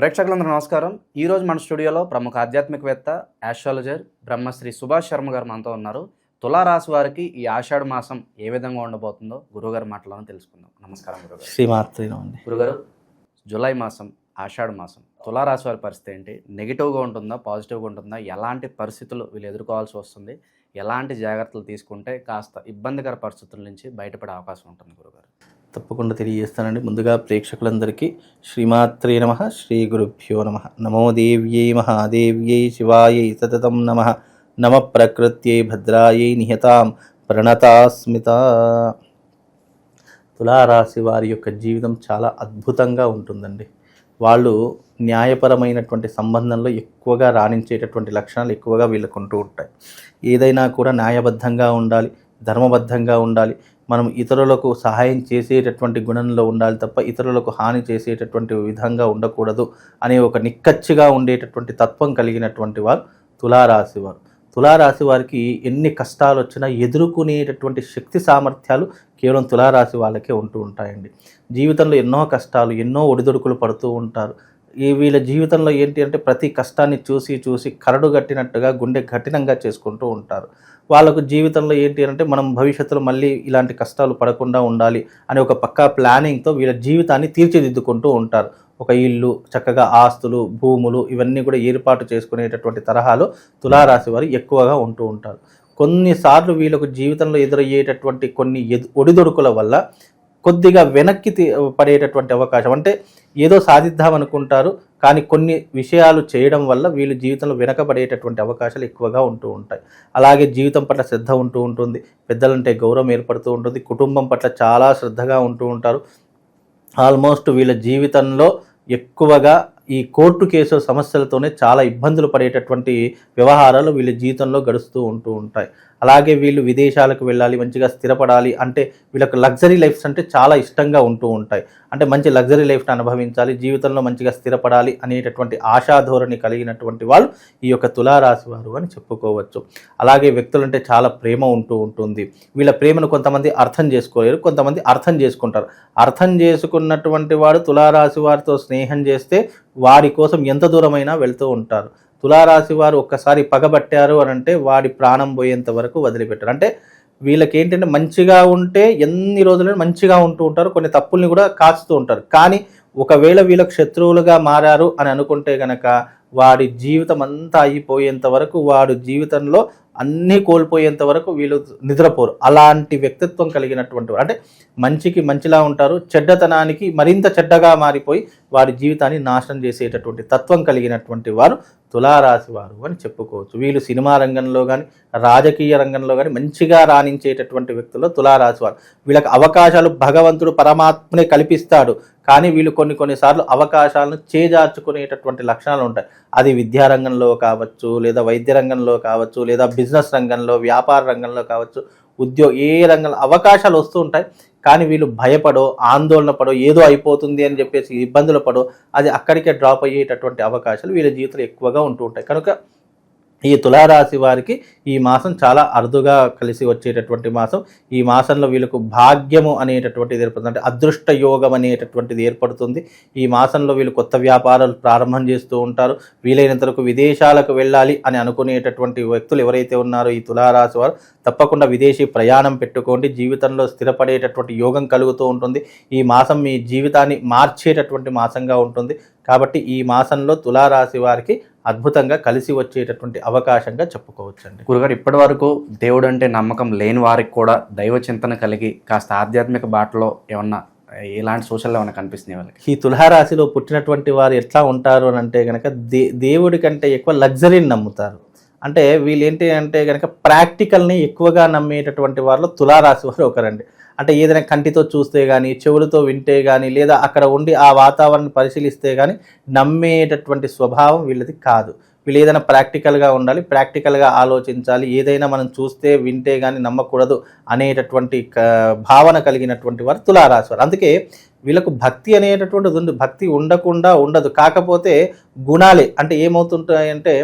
ప్రేక్షకులందరూ నమస్కారం. ఈ రోజు మన స్టూడియోలో ప్రముఖ ఆధ్యాత్మికవేత్త ఆస్ట్రాలజర్ బ్రహ్మశ్రీ సుభాష్ శర్మ గారు మనతో ఉన్నారు. తులారాశి వారికి ఈ ఆషాఢ మాసం ఏ విధంగా ఉండబోతుందో గురుగారు మాటలను తెలుసుకుందాం. నమస్కారం గురుగారు. శ్రీమాత్రి గురుగారు జూలై మాసం ఆషాఢ మాసం తులారాశి వారి పరిస్థితి ఏంటి? నెగిటివ్గా ఉంటుందా? పాజిటివ్గా ఉంటుందా? ఎలాంటి పరిస్థితులు వీళ్ళు ఎదుర్కోవాల్సి వస్తుంది? ఎలాంటి జాగ్రత్తలు తీసుకుంటే కాస్త ఇబ్బందికర పరిస్థితుల నుంచి బయటపడే అవకాశం ఉంటుంది గురుగారు? తప్పకుండా తెలియజేస్తానండి. ముందుగా ప్రేక్షకులందరికీ శ్రీమాత్రే నమ శ్రీ గురుభ్యో నమ. నమో దేవ్యై మహాదేవ్యై శివాయై సతతం నమ. నమ ప్రకృత్యై భద్రాయై నిహతాం ప్రణతాస్మిత. తులారాశి వారి యొక్క జీవితం చాలా అద్భుతంగా ఉంటుందండి. వాళ్ళు న్యాయపరమైనటువంటి సంబంధంలో ఎక్కువగా రాణించేటటువంటి లక్షణాలు ఎక్కువగా వీళ్ళకు ఉంటూ ఉంటాయి. ఏదైనా కూడా న్యాయబద్ధంగా ఉండాలి ధర్మబద్ధంగా ఉండాలి మనం ఇతరులకు సహాయం చేసేటటువంటి గుణంలో ఉండాలి తప్ప ఇతరులకు హాని చేసేటటువంటి విధంగా ఉండకూడదు అనే ఒక నిక్కచ్చిగా ఉండేటటువంటి తత్వం కలిగినటువంటి వారు తులారాశి వారు. తులారాశి వారికి ఎన్ని కష్టాలు వచ్చినా ఎదుర్కొనేటటువంటి శక్తి సామర్థ్యాలు కేవలం తులారాశి వాళ్ళకే ఉంటూ ఉంటాయండి. జీవితంలో ఎన్నో కష్టాలు ఎన్నో ఒడిదుడుకులు పడుతూ ఉంటారు. ఈ వీళ్ళ జీవితంలో ఏంటి అంటే ప్రతి కష్టాన్ని చూసి చూసి కరడు గట్టినట్టుగా గుండె కఠినంగా చేసుకుంటూ ఉంటారు. వాళ్ళకు జీవితంలో ఏంటి అంటే మనం భవిష్యత్తులో మళ్ళీ ఇలాంటి కష్టాలు పడకుండా ఉండాలి అనే ఒక పక్కా ప్లానింగ్తో వీళ్ళ జీవితాన్ని తీర్చిదిద్దుకుంటూ ఉంటారు. ఒక ఇల్లు చక్కగా ఆస్తులు భూములు ఇవన్నీ కూడా ఏర్పాటు చేసుకునేటటువంటి తరహాలో తులారాశి వారు ఎక్కువగా ఉంటూ ఉంటారు. కొన్నిసార్లు వీళ్ళకు జీవితంలో ఎదురయ్యేటటువంటి కొన్ని ఎదు ఒడిదొడుకుల వల్ల కొద్దిగా వెనక్కి పడేటటువంటి అవకాశం. అంటే ఏదో సాధిద్దాం అనుకుంటారు కానీ కొన్ని విషయాలు చేయడం వల్ల వీళ్ళు జీవితంలో వెనకబడేటటువంటి అవకాశాలు ఎక్కువగా ఉంటూ ఉంటాయి. అలాగే జీవితం పట్ల శ్రద్ధ ఉంటూ ఉంటుంది పెద్దలంటే గౌరవం ఏర్పడుతూ ఉంటుంది కుటుంబం పట్ల చాలా శ్రద్ధగా ఉంటూ ఉంటారు. ఆల్మోస్ట్ వీళ్ళ జీవితంలో ఎక్కువగా ఈ కోర్టు కేసు సమస్యలతోనే చాలా ఇబ్బందులు పడేటటువంటి వ్యవహారాలు వీళ్ళ జీవితంలో గడుస్తూ ఉంటూ ఉంటాయి. అలాగే వీళ్ళు విదేశాలకు వెళ్ళాలి మంచిగా స్థిరపడాలి అంటే వీళ్ళకి లగ్జరీ లైఫ్స్ అంటే చాలా ఇష్టంగా ఉంటూ ఉంటాయి. అంటే మంచి లగ్జరీ లైఫ్ని అనుభవించాలి జీవితంలో మంచిగా స్థిరపడాలి అనేటటువంటి ఆశాధోరణి కలిగినటువంటి వాళ్ళు ఈ యొక్క తులారాశి వారు అని చెప్పుకోవచ్చు. అలాగే వ్యక్తులంటే చాలా ప్రేమ ఉంటూ ఉంటుంది. వీళ్ళ ప్రేమను కొంతమంది అర్థం చేసుకోలేరు కొంతమంది అర్థం చేసుకుంటారు. అర్థం చేసుకున్నటువంటి వాడు తులారాశి వారితో స్నేహం చేస్తే వారి కోసం ఎంత దూరమైనా వెళ్తూ ఉంటారు. తులారాశి వారు ఒక్కసారి పగబట్టారు అని అంటే వాడి ప్రాణం పోయేంత వరకు వదిలిపెట్టారు. అంటే వీళ్ళకి ఏంటంటే మంచిగా ఉంటే ఎన్ని రోజులైనా మంచిగా ఉంటూ ఉంటారు కొన్ని తప్పుల్ని కూడా కాచుతూ ఉంటారు. కానీ ఒకవేళ వీళ్ళకి శత్రువులుగా మారారు అని అనుకుంటే గనక వాడి జీవితం అంతా అయిపోయేంత వరకు వాడు జీవితంలో అన్నీ కోల్పోయేంత వరకు వీళ్ళు నిద్రపోరు. అలాంటి వ్యక్తిత్వం కలిగినటువంటి అంటే మంచికి మంచిలా ఉంటారు చెడ్డతనానికి మరింత చెడ్డగా మారిపోయి వారి జీవితాన్ని నాశనం చేసేటటువంటి తత్వం కలిగినటువంటి వారు తులారాశి వారు అని చెప్పుకోవచ్చు. వీళ్ళు సినిమా రంగంలో కానీ రాజకీయ రంగంలో కానీ మంచిగా రాణించేటటువంటి వ్యక్తుల్లో తులారాశి వారు. వీళ్ళకి అవకాశాలు భగవంతుడు పరమాత్మనే కల్పిస్తాడు. కానీ వీళ్ళు కొన్ని కొన్నిసార్లు అవకాశాలను చేజార్చుకునేటటువంటి లక్షణాలు ఉంటాయి. అది విద్యారంగంలో కావచ్చు లేదా వైద్య రంగంలో కావచ్చు లేదా బిజినెస్ రంగంలో వ్యాపార రంగంలో కావచ్చు ఉద్యోగ ఏ రంగంలో అవకాశాలు వస్తూ ఉంటాయి. కానీ వీళ్ళు భయపడో ఆందోళన పడో ఏదో అయిపోతుంది అని చెప్పేసి ఇబ్బందులు పడో అది అక్కడికే డ్రాప్ అయ్యేటటువంటి అవకాశాలు వీళ్ళ జీవితంలో ఎక్కువగా ఉంటూ ఉంటాయి. కనుక ఈ తులారాశి వారికి ఈ మాసం చాలా అరుదుగా కలిసి వచ్చేటటువంటి మాసం. ఈ మాసంలో వీళ్ళకు భాగ్యము అనేటటువంటిది ఏర్పడుతుంది. అంటే అదృష్ట యోగం అనేటటువంటిది ఏర్పడుతుంది. ఈ మాసంలో వీళ్ళు కొత్త వ్యాపారాలు ప్రారంభం చేస్తూ ఉంటారు. వీలైనంత వరకు విదేశాలకు వెళ్ళాలి అని అనుకునేటటువంటి వ్యక్తులు ఎవరైతే ఉన్నారో ఈ తులారాశి వారు తప్పకుండా విదేశీ ప్రయాణం పెట్టుకోండి. జీవితంలో స్థిరపడేటటువంటి యోగం కలుగుతూ ఉంటుంది. ఈ మాసం మీ జీవితాన్ని మార్చేటటువంటి మాసంగా ఉంటుంది. కాబట్టి ఈ మాసంలో తులారాశి వారికి అద్భుతంగా కలిసి వచ్చేటటువంటి అవకాశంగా చెప్పుకోవచ్చండి. గురుగారు ఇప్పటి వరకు దేవుడు అంటే నమ్మకం లేని వారికి కూడా దైవ చింతన కలిగి కాస్త ఆధ్యాత్మిక బాటలో ఏమన్నా ఇలాంటి సూచనలు ఏమైనా కనిపిస్తున్నాయి వాళ్ళకి? ఈ తులారాశిలో పుట్టినటువంటి వారు ఎట్లా ఉంటారు అని అంటే కనుక దే దేవుడి కంటే ఎక్కువ లగ్జరీని నమ్ముతారు. అంటే వీళ్ళు ఏంటి అంటే కనుక ప్రాక్టికల్ని ఎక్కువగా నమ్మేటటువంటి వారిలో తులారాశి వారు ఒకరండి. అంటే ఏదైనా కంటితో చూస్తే కానీ చెవులతో వింటే కానీ లేదా అక్కడ ఉండి ఆ వాతావరణం పరిశీలిస్తే కానీ నమ్మేటటువంటి స్వభావం వీళ్ళది కాదు. వీళ్ళు ఏదైనా ప్రాక్టికల్గా ఉండాలి ప్రాక్టికల్గా ఆలోచించాలి ఏదైనా మనం చూస్తే వింటే కానీ నమ్మకూడదు అనేటటువంటి భావన కలిగినటువంటి వారు తులారాశి వారు అందుకే వీళ్ళకు భక్తి అనేటటువంటిది ఉంది. భక్తి ఉండకుండా ఉండదు. కాకపోతే గుణాలే. అంటే ఏమవుతుంటాయంటే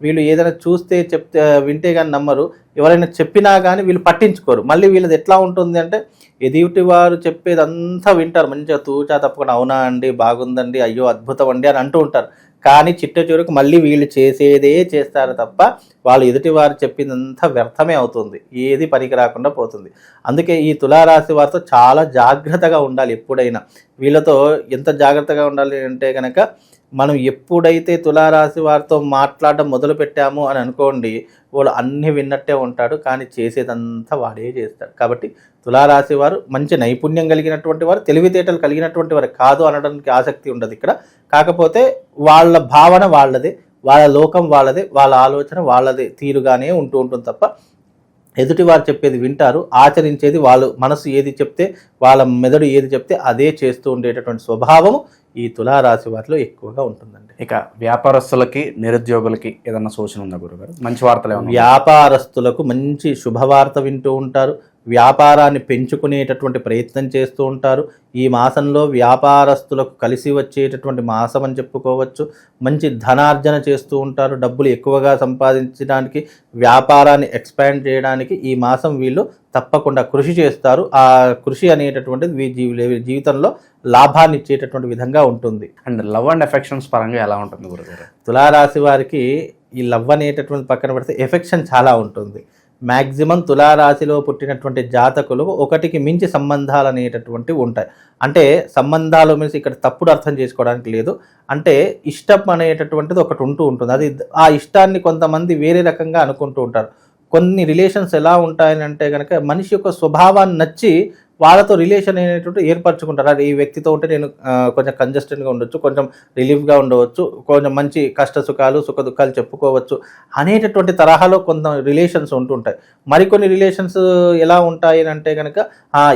వీళ్ళు ఏదైనా చూస్తే చెప్తే వింటే కానీ నమ్మరు. ఎవరైనా చెప్పినా కానీ వీళ్ళు పట్టించుకోరు. మళ్ళీ వీళ్ళది ఎట్లా ఉంటుంది అంటే ఎదుటి వారు చెప్పేది అంతా వింటారు. మంచిగా తూచా తప్పకుండా అవునా అండి బాగుందండి అయ్యో అద్భుతం అండి అని అంటూ ఉంటారు. కానీ చిట్ట చివరికి మళ్ళీ వీళ్ళు చేసేదే చేస్తారు తప్ప వాళ్ళు ఎదుటి వారు చెప్పిందంతా వ్యర్థమే అవుతుంది. ఏది పనికి రాకుండా పోతుంది. అందుకే ఈ తులారాశి వారితో చాలా జాగ్రత్తగా ఉండాలి ఎప్పుడైనా. వీళ్ళతో ఎంత జాగ్రత్తగా ఉండాలి అంటే కనుక మనం ఎప్పుడైతే తులారాశి వారితో మాట్లాడడం మొదలు పెట్టాము అని అనుకోండి వాడు అన్ని విన్నట్టే ఉంటాడు కానీ చేసేదంతా వాడే చేస్తాడు. కాబట్టి తులారాశి వారు మంచి నైపుణ్యం కలిగినటువంటి వారు తెలివితేటలు కలిగినటువంటి వారు కాదు అనడానికి ఆసక్తి ఉండదు ఇక్కడ. కాకపోతే వాళ్ళ భావన వాళ్ళదే వాళ్ళ లోకం వాళ్ళదే వాళ్ళ ఆలోచన వాళ్ళదే తీరుగానే ఉంటూ ఉంటుంది తప్ప ఎదుటి వారు చెప్పేది వింటారు ఆచరించేది వాళ్ళు మనసు ఏది చెప్తే వాళ్ళ మెదడు ఏది చెప్తే అదే చేస్తూ ఉండేటటువంటి స్వభావం ఈ తులారాశి వారిలో ఎక్కువగా ఉంటుందండి. ఇక వ్యాపారస్తులకి నిరుద్యోగులకి ఏదన్నా సూచన ఉందా గురుగారు? మంచి వార్తలు? వ్యాపారస్తులకు మంచి శుభవార్త వింటూ ఉంటారు. వ్యాపారాన్ని పెంచుకునేటటువంటి ప్రయత్నం చేస్తూ ఉంటారు. ఈ మాసంలో వ్యాపారస్తులకు కలిసి వచ్చేటటువంటి మాసం అని చెప్పుకోవచ్చు. మంచి ధనార్జన చేస్తూ ఉంటారు. డబ్బులు ఎక్కువగా సంపాదించడానికి వ్యాపారాన్ని ఎక్స్పాండ్ చేయడానికి ఈ మాసం వీళ్ళు తప్పకుండా కృషి చేస్తారు. ఆ కృషి అనేటటువంటిది వీ జీవి జీవితంలో లాభాన్ని ఇచ్చేటటువంటి విధంగా ఉంటుంది. అండ్ లవ్ అండ్ ఎఫెక్షన్స్ పరంగా ఎలా ఉంటుంది గురుగారు? తులారాశి వారికి ఈ లవ్ అనేటటువంటి పక్కన పెడితే ఎఫెక్షన్ చాలా ఉంటుంది. మ్యాక్సిమం తులారాశిలో పుట్టినటువంటి జాతకులు ఒకటికి మించి సంబంధాలు అనేటటువంటివి ఉంటాయి. అంటే సంబంధాలు మీన్స్ ఇక్కడ తప్పుడు అర్థం చేసుకోవడానికి లేదు. అంటే ఇష్టం అనేటటువంటిది ఒకటి ఉంటూ ఉంటుంది. అది ఆ ఇష్టాన్ని కొంతమంది వేరే రకంగా అనుకుంటూ ఉంటారు. కొన్ని రిలేషన్స్ ఎలా ఉంటాయని అంటే కనుక మనిషి యొక్క స్వభావాన్ని నచ్చి వాళ్ళతో రిలేషన్ అనేటువంటి ఏర్పరచుకుంటారు. అది ఈ వ్యక్తితో ఉంటే నేను కొంచెం కంజెస్టెడ్గా ఉండొచ్చు కొంచెం రిలీఫ్గా ఉండవచ్చు కొంచెం మంచి కష్ట సుఖాలు సుఖ దుఃఖాలు చెప్పుకోవచ్చు అనేటటువంటి తరహాలో కొంత రిలేషన్స్ ఉంటుంటాయి. మరికొన్ని రిలేషన్స్ ఎలా ఉంటాయి అని అంటే కనుక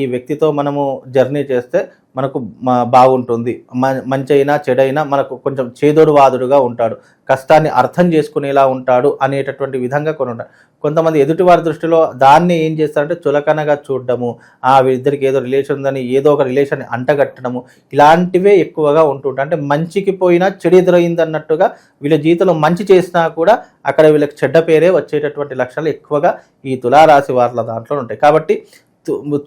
ఈ వ్యక్తితో మనము జర్నీ చేస్తే మనకు బాగుంటుంది. మ- మంచి అయినా చెడైనా మనకు కొంచెం చేదోడు వాదుడుగా ఉంటాడు. కష్టాన్ని అర్థం చేసుకునేలా ఉంటాడు అనేటటువంటి విధంగా కొన్ని ఉంటాడు కొంతమంది ఎదుటివారి దృష్టిలో దాన్ని ఏం చేస్తారంటే చులకనగా చూడడము. ఆ వీరిద్దరికి ఏదో రిలేషన్ ఉందని ఏదో ఒక రిలేషన్ అంటగట్టడము. ఇలాంటివే ఎక్కువగా ఉంటుంటాయి అంటే మంచికి పోయినా చెడు ఎదురైంది అన్నట్టుగా వీళ్ళ జీవితంలో మంచి చేసినా కూడా అక్కడ వీళ్ళకి చెడ్డ పేరే వచ్చేటటువంటి లక్షణాలు ఎక్కువగా ఈ తులారాశి వార్ల దాంట్లో ఉంటాయి. కాబట్టి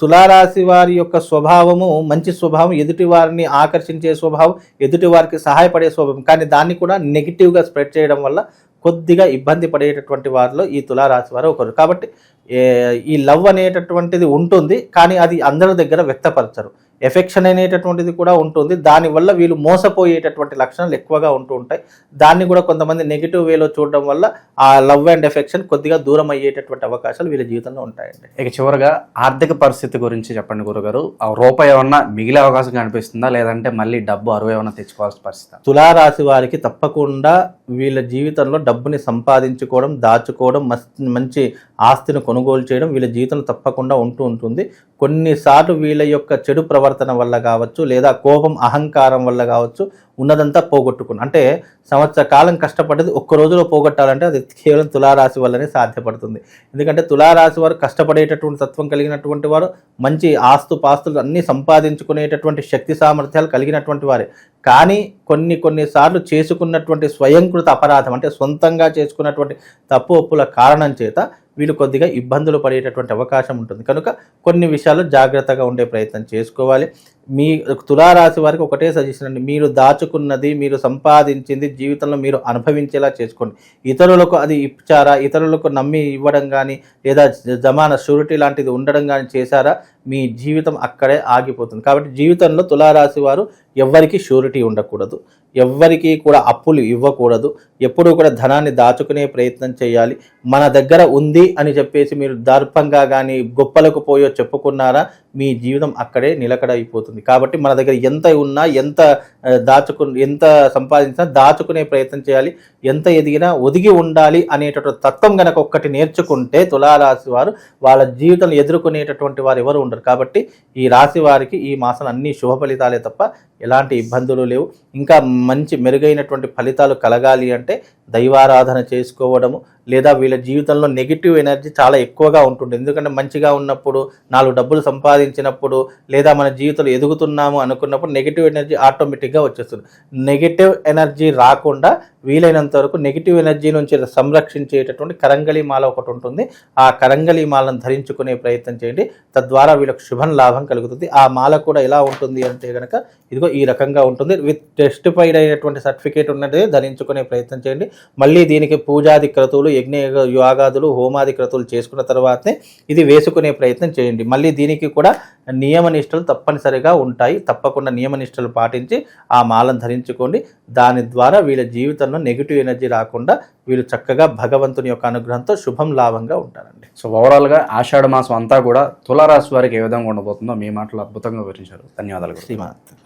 తులారాశి వారి యొక్క స్వభావము మంచి స్వభావం ఎదుటి వారిని ఆకర్షించే స్వభావం ఎదుటి వారికి సహాయపడే స్వభావం. కానీ దాన్ని కూడా నెగిటివ్గా స్ప్రెడ్ చేయడం వల్ల కొద్దిగా ఇబ్బంది పడేటటువంటి వారిలో ఈ తులారాశి వారు ఒకరు. కాబట్టి ఈ లవ్ అనేటటువంటిది ఉంటుంది కానీ అది అందరి దగ్గర వ్యక్తపరచరు. ఎఫెక్షన్ అనేటటువంటిది కూడా ఉంటుంది. దానివల్ల వీళ్ళు మోసపోయేటటువంటి లక్షణాలు ఎక్కువగా ఉంటూ ఉంటాయి. దాన్ని కూడా కొంతమంది నెగిటివ్ వేలో చూడడం వల్ల ఆ లవ్ అండ్ ఎఫెక్షన్ కొద్దిగా దూరం అయ్యేటటువంటి అవకాశాలు వీళ్ళ జీవితంలో ఉంటాయండి. ఇక చివరగా ఆర్థిక పరిస్థితి గురించి చెప్పండి గురుగారు. ఆ రూపాయి ఏమన్నా మిగిలే అవకాశం కనిపిస్తుందా? లేదంటే మళ్ళీ డబ్బు అరువు ఏమన్నా తెచ్చుకోవాల్సిన పరిస్థితి తులారాశి వారికి తప్పకుండా వీళ్ళ జీవితంలో డబ్బుని సంపాదించుకోవడం దాచుకోవడం మంచి ఆస్తిని కొనుగోలు చేయడం వీళ్ళ జీవితంలో తప్పకుండా ఉంటూ ఉంటుంది. కొన్నిసార్లు వీళ్ళ యొక్క చెడు ప్రవర్తన వల్ల కావచ్చు లేదా కోపం అహంకారం వల్ల కావచ్చు ఉన్నదంతా పోగొట్టుకుని అంటే సంవత్సర కాలం కష్టపడ్డది ఒక్క రోజులో పోగొట్టాలంటే అది కేవలం తులారాశి వల్లనే సాధ్యపడుతుంది. ఎందుకంటే తులారాశి వారు కష్టపడేటటువంటి తత్వం కలిగినటువంటి వారు మంచి ఆస్తు పాస్తులు అన్నీ సంపాదించుకునేటటువంటి శక్తి సామర్థ్యాలు కలిగినటువంటి వారే. కానీ కొన్ని కొన్నిసార్లు చేసుకున్నటువంటి స్వయంకృత అపరాధం అంటే సొంతంగా చేసుకున్నటువంటి తప్పు ఒప్పుల కారణం చేత వీళ్ళు కొద్దిగా ఇబ్బందులు పడేటటువంటి అవకాశం ఉంటుంది. కనుక కొన్ని విషయాలు జాగ్రత్తగా ఉండే ప్రయత్నం చేసుకోవాలి. మీ తులారాశి వారికి ఒకటే సజెషన్ అండి. మీరు దాచుకున్నది మీరు సంపాదించింది జీవితంలో మీరు అనుభవించేలా చేసుకోండి. ఇతరులకు అది ఇచ్చారా ఇతరులకు నమ్మి ఇవ్వడం కానీ లేదా జమానా షూరిటీ లాంటిది ఉండడం కానీ చేశారా మీ జీవితం అక్కడే ఆగిపోతుంది. కాబట్టి జీవితంలో తులారాశి వారు ఎవ్వరికీ షూరిటీ ఉండకూడదు. ఎవ్వరికి కూడా అప్పులు ఇవ్వకూడదు. ఎప్పుడూ కూడా ధనాన్ని దాచుకునే ప్రయత్నం చేయాలి. మన దగ్గర ఉంది అని చెప్పేసి మీరు దర్పంగా కానీ గొప్పలకు పోయో చెప్పుకున్నారా? మీ జీవితం అక్కడే నిలకడ అయిపోతుంది కాబట్టి మన దగ్గర ఎంత ఉన్నా ఎంత దాచుకు ఎంత సంపాదించినా దాచుకునే ప్రయత్నం చేయాలి. ఎంత ఎదిగినా ఒదిగి ఉండాలి అనేటటువంటి తత్వం గనక ఒక్కటి నేర్చుకుంటే తులారాశి వారు వాళ్ళ జీవితం ఎదుర్కొనేటటువంటి వారు ఎవరు ఉండరు. కాబట్టి ఈ రాశి వారికి ఈ మాసం అన్ని శుభ ఫలితాలే తప్ప ఎలాంటి ఇబ్బందులు లేవు. ఇంకా మంచి మెరుగైనటువంటి ఫలితాలు కలగాలి అంటే దైవారాధన చేసుకోవడము లేదా వీళ్ళ జీవితంలో నెగిటివ్ ఎనర్జీ చాలా ఎక్కువగా ఉంటుంది. ఎందుకంటే మంచిగా ఉన్నప్పుడు నాలుగు డబ్బులు సంపాదించినప్పుడు లేదా మన జీవితంలో ఎదుగుతున్నాము అనుకున్నప్పుడు నెగిటివ్ ఎనర్జీ ఆటోమేటిక్గా వచ్చేస్తుంది. నెగిటివ్ ఎనర్జీ రాకుండా వీలైనంత వరకు నెగిటివ్ ఎనర్జీ నుంచి సంరక్షించేటటువంటి కరంగళి మాల ఒకటి ఉంటుంది. ఆ కరంగళి మాలను ధరించుకునే ప్రయత్నం చేయండి. తద్వారా వీళ్ళకి శుభం లాభం కలుగుతుంది. ఆ మాల కూడా ఎలా ఉంటుంది అంటే కనుక ఇదిగో ఈ రకంగా ఉంటుంది. విత్ టెస్టిఫైడ్ అయినటువంటి సర్టిఫికేట్ ఉన్నది ధరించుకునే ప్రయత్నం చేయండి. మళ్ళీ దీనికి పూజాది క్రతువులు యజ్ఞ యాగాదులు హోమాది క్రతువులు చేసుకున్న తర్వాతనే ఇది వేసుకునే ప్రయత్నం చేయండి. మళ్ళీ దీనికి కూడా నియమ నిష్టలు తప్పనిసరిగా ఉంటాయి. తప్పకుండా నియమ నిష్టలు పాటించి ఆ మాలను ధరించుకోండి. దాని ద్వారా వీళ్ళ జీవితంలో నెగిటివ్ ఎనర్జీ రాకుండా వీళ్ళు చక్కగా భగవంతుని యొక్క అనుగ్రహంతో శుభం లాభంగా ఉంటారండి. సో ఓవరాల్గా ఆషాఢ మాసం అంతా కూడా తులారాశి వారికి ఏ విధంగా ఉండబోతుందో మీ మాటలు అద్భుతంగా వివరించారు. ధన్యవాదాలు. శ్రీమాత్.